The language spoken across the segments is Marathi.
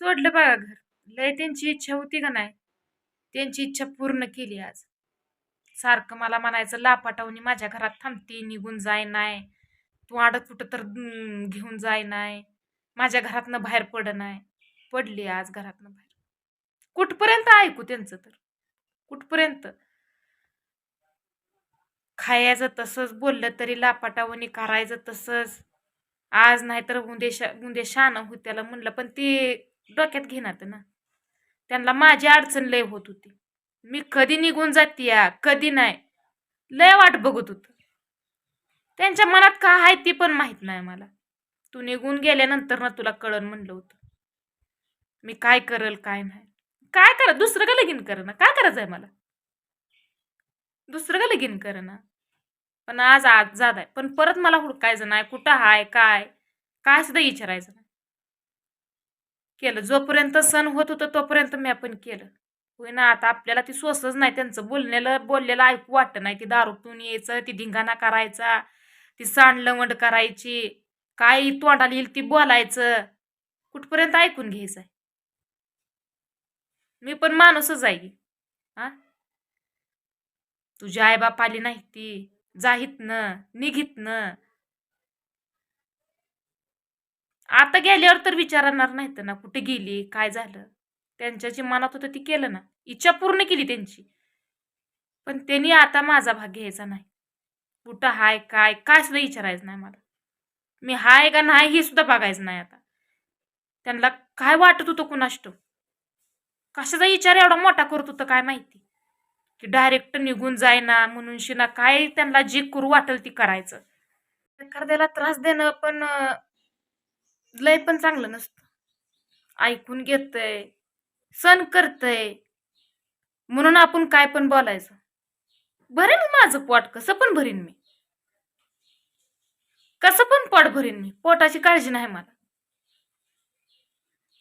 सोडलं बघा घर. लय त्यांची इच्छा होती का नाही? त्यांची इच्छा पूर्ण केली आज. सारखं मला म्हणायचं लापाटावणी माझ्या घरात थांबते निघून जाय नाही तू आडत कुठं तर घेऊन जाय नाही माझ्या घरातनं बाहेर पड नाही पडली आज घरातनं बाहेर. कुठपर्यंत ऐकू त्यांचं तर? कुठपर्यंत? खायचं तसंच बोललं तरी लापाटावणी करायचं तसंच. आज नाही तर उद्या शा गुंदे शान होत्याला म्हणलं पण ते डोक्यात घेणार ना. त्यांना माझी अडचण लय होत होती. मी कधी निघून जाते कधी नाही. लय वाट बघत होत. त्यांच्या मनात का आहे ती पण माहीत नाही मला. तू निघून गेल्यानंतर ना तुला कळण म्हणलं होतं. मी काय करल काय नाही. काय कर दुसरं का लगीन कर ना काय करायचं आहे मला? दुसरं का लगीन कर ना पण आज आज जात आहे. पण परत मला हुडकायचं नाही. कुठं हाय काय? काय सुद्धा विचारायचं नाही. केलं. जोपर्यंत सण होत होतं तोपर्यंत मी आपण केलं. होय ना आता आपल्याला ती सोसच नाही त्यांचं बोललेलं बोललेलं ऐकू वाटत नाही. ती दारू पिऊन यायचं ती धिंगाणा करायचा ती सांडलवंड करायची काय तोंडाला येईल ती बोलायचं. कुठपर्यंत ऐकून घ्यायचं? आहे मी पण माणूसच आहे. हा तुझी आईबाप आली नाही ती. जाहीत न निघित न आता गेल्यावर तर विचारणार नाहीत ना कुठे गेली काय झालं? त्यांच्या जे मनात होतं ती केलं ना. इच्छा पूर्ण केली त्यांची. पण त्यांनी आता माझा भाग घ्यायचा नाही. कुठं हाय काय काय सुद्धा विचारायचं नाही मला. मी हाय का नाही हे सुद्धा बघायचं नाही आता. त्यांना काय वाटत होतं कुणाष्ट कशाचा विचार एवढा मोठा करत होतं काय माहिती? की डायरेक्ट निघून जायना म्हणून शिना काय त्यांना जी करू वाटेल ती करायचं. एखाद्याला त्रास देणं पण लय पण चांगलं नसतं. ऐकून घेतय सण करतय म्हणून आपण काय पण बोलायचं. भरेन माझं पोट कसं पण भरीन मी. कसं पण पोट भरीन मी पोटाची काळजी नाही मला.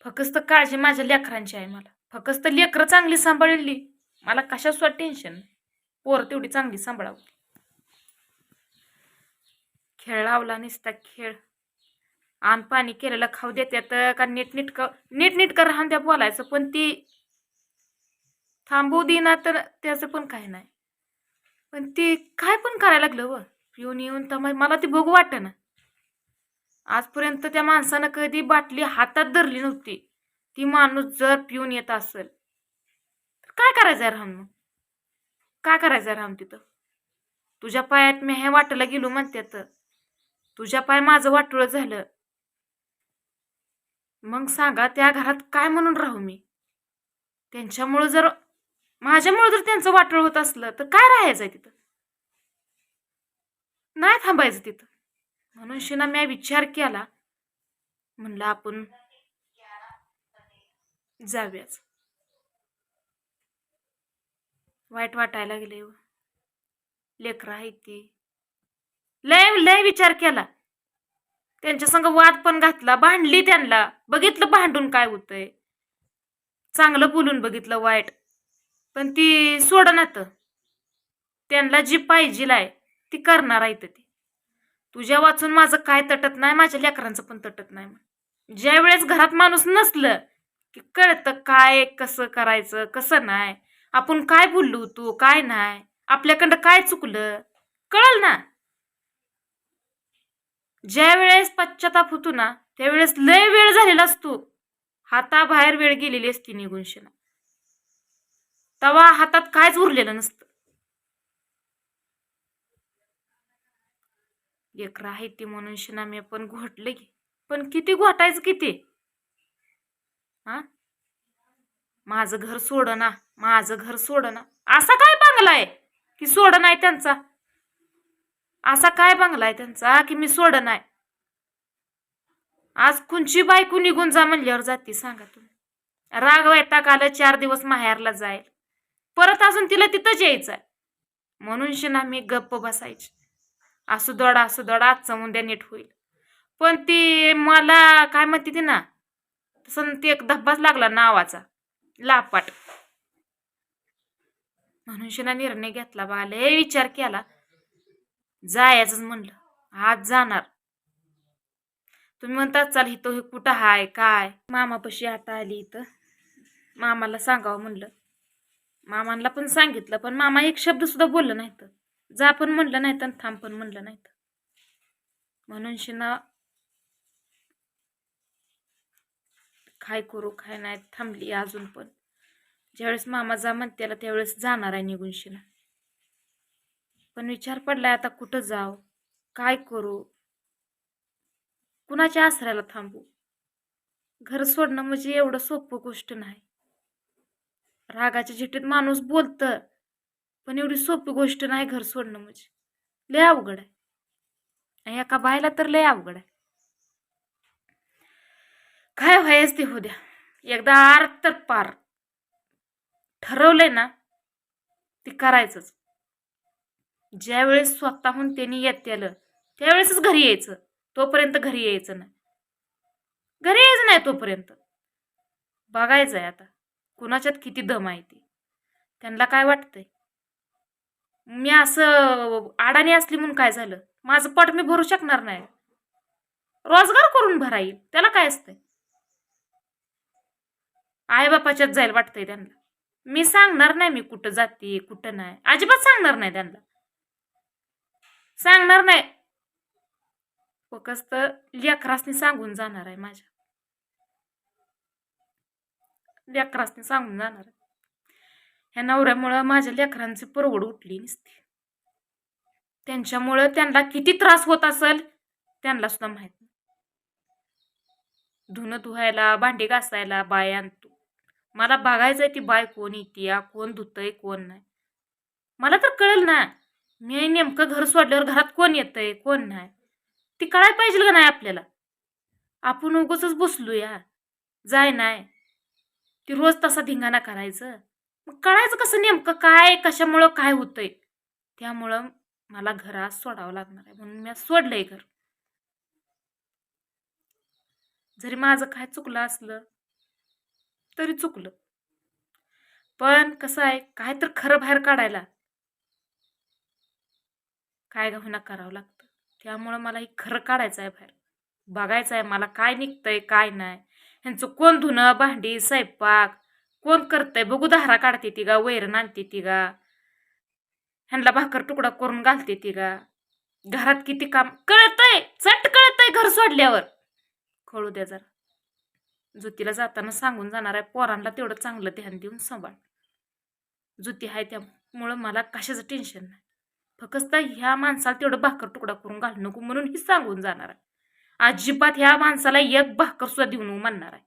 फक्त काळजी माझ्या लेकरांची आहे मला. फक्त लेकरं चांगली सांभाळली. मला कशाच टेन्शन नाही. पोर तेवढी चांगली सांभाळावं. खेळ लावला नुसता खेळ. आण पाणी केलेलं खाऊ देत्यात का नीट नीटनीटकं नीट राहून द्या बोलायचं पण ती थांबू देना तर त्याचं पण काही नाही. पण ती काय पण करायला लागलं व? पिऊन येऊन तर मग मला ती बघू वाटतं ना आजपर्यंत त्या माणसानं कधी बाटली हातात धरली नव्हती. ती माणूस जर पिऊन येत असेल तर काय करायचं राम मग? काय करायचं राम तिथं? तुझ्या पायात मी हे वाटायला गेलो म्हणतात तुझ्या पाय माझं वाटोळं झालं. मग सांगा त्या घरात काय म्हणून राहू मी? त्यांच्यामुळं जर माझ्यामुळं जर त्यांचं वाटळ होत असलं तर काय राहायचंय तिथं? नाही थांबायचं तिथं. म्हणून शिना मी विचार केला. म्हणलं आपण जाऊयाच वाईट वाटायला गेले हो. लेकरं आहे ती. लय लय विचार केला. त्यांच्या संग वाद पण घातला भांडली त्यांना. बघितलं भांडून काय होतंय. चांगलं बोलून बघितलं वाईट. पण ती सोडनात त्यांना जी पाहिजे आहे ती करणार आहे ती. तुझ्या वाचून माझं काय तटत नाही माझ्या लेकरांचं पण तटत नाही मग ज्या वेळेस घरात माणूस नसलं की कळतं काय कसं करायचं कसं नाही. आपण काय बोललो होतो काय नाही. आपल्याकडं काय चुकलं? कळल ना? ज्या वेळेस पश्चाताप होतो ना त्यावेळेस लय वेळ झालेला असतो. हाताबाहेर वेळ गेलेली असती निघून शिना तवा हातात कायच उरलेलं नसतं. एक राहायती म्हणून शिना मी पण घोटले की. पण किती घोटायचं किती? हा माझं घर सोड ना माझं घर सोड ना असा काय बंगला आहे? की सोड नाही त्यांचा? असा काय बंगला आहे त्यांचा की मी सोड नाही? आज कुणची बायको निघून जा म्हणल्यावर जाते सांगा तुम्ही. राग वैता आलं चार दिवस माहेरला जाईल. परत अजून तिला तिथंच यायचंय. म्हणून शिना मी गप्प बसायची. असू दोडा असू दोडा आज उद्या नीट होईल. पण ती मला काय म्हणते ती ना तसं ती एक धब्बाच लागला नावाचा. लापाट. म्हणून शिना निर्णय घेतला बा विचार केला. जायचंच म्हणलं. आज जाणार. तुम्ही म्हणतात चाल इथं हे कुठं हाय काय? मामापाशी आता आली इथं. मामाला सांगावं म्हणलं. मामांना पण सांगितलं पण मामा एक शब्द सुद्धा बोललं नाही तर जा पण म्हणलं नाही तर थांब पण म्हणलं नाही तर म्हणून शिना काय करू काय नाही थांबली अजून पण. ज्यावेळेस मामा जा म्हणते त्यावेळेस जाणार आहे निघून शिना. पण विचार पडलाय आता कुठं जाव काय करू? कुणाच्या आसऱ्याला थांबू? घर सोडणं म्हणजे एवढं सोपं गोष्ट नाही. रागाच्या झिटीत माणूस बोलतं पण एवढी सोपी गोष्ट नाही घर सोडणं म्हणजे. लय अवघड आहे. आणि एका बायला तर लय अवघड आहे. काय व्हायच ते हो द्या. एकदा आर तर पार ठरवलंय ना ते करायचंच. ज्यावेळेस स्वतःहून त्यांनी येत आलं त्यावेळेसच घरी यायचं. तोपर्यंत घरी यायचं नाही. घरी यायचं नाही तोपर्यंत. बघायचं आहे आता कुणाच्यात किती दम आहे ती. त्यांना काय वाटतंय? मी असं अडाणी असली म्हणून काय झालं? माझं पट मी भरू शकणार नाही. रोजगार करून भरा येईल त्याला काय असतंय? आईबापाच्यात जाईल वाटतंय त्यांना. मी सांगणार नाही मी कुठं जाते कुठं नाही. अजिबात सांगणार नाही त्यांना. सांगणार नाही. फक्त लेकरासनी सांगून जाणार आहे माझ्या. लेकरासनी सांगून जाणार आहे. ह्या नवऱ्यामुळं माझ्या लेकरांची परवड उठली नसती. त्यांच्यामुळं त्यांना किती त्रास होत असेल त्यांना सुद्धा माहीत नाही. धुणं धुवायला भांडी घासायला बाय आणतो. मला बघायचंय ती बाय कोण येते कोण धुतय कोण नाही. मला तर कळेल ना. मी नेमकं घर सोडल्यावर घरात कोण येतंय कोण नाही? ती कळायला पाहिजे का नाही आपल्याला? आपण उगच बसलो या जाय नाही. ती रोज तसा धिंगाणा करायचं. मग कळायचं कसं नेमकं काय कशामुळं काय होतंय? त्यामुळं मला घरात सोडावं लागणार आहे. म्हणून मी आज सोडलंय घर. जरी माझं काय चुकलं असलं तरी चुकलं. पण कसं आहे काय तर खरं बाहेर काढायला. काय होईना करावं लागतं. त्यामुळं मला हे खरं काढायचं आहे बाहेर. बघायचं आहे मला काय निघतंय काय नाही. ह्यांचं कोण धुणं भांडी स्वयंपाक? कोण करतंय? बघू धारा काढते ती गा वैरण आणते ती गा. ह्यांना भाकर तुकडा करून घालते ती गा. घरात किती काम कळतंय! चट कळतंय घर सोडल्यावर. कळू द्या जरा. ज्योतीला जाताना सांगून जाणार आहे पोरांना तेवढं चांगलं ध्यान देऊन सांभाळ. ज्योती आहे त्यामुळं मला कशाचं टेन्शन नाही. फक्त ह्या माणसाला तेवढं भाकर तुकडा करून घालू नको म्हणून ही सांगून जाणार आहे. अजिबात ह्या माणसाला एक भाकर सुद्धा देऊ नको म्हणणार आहे.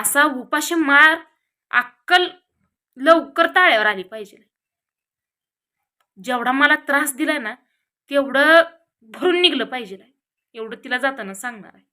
असा उपाशी मार अक्कल लवकर ताळ्यावर आली पाहिजे. जेवढा मला त्रास दिलाय ना तेवढं भरून निघलं पाहिजे. एवढं तिला जाताना सांगणार आहे.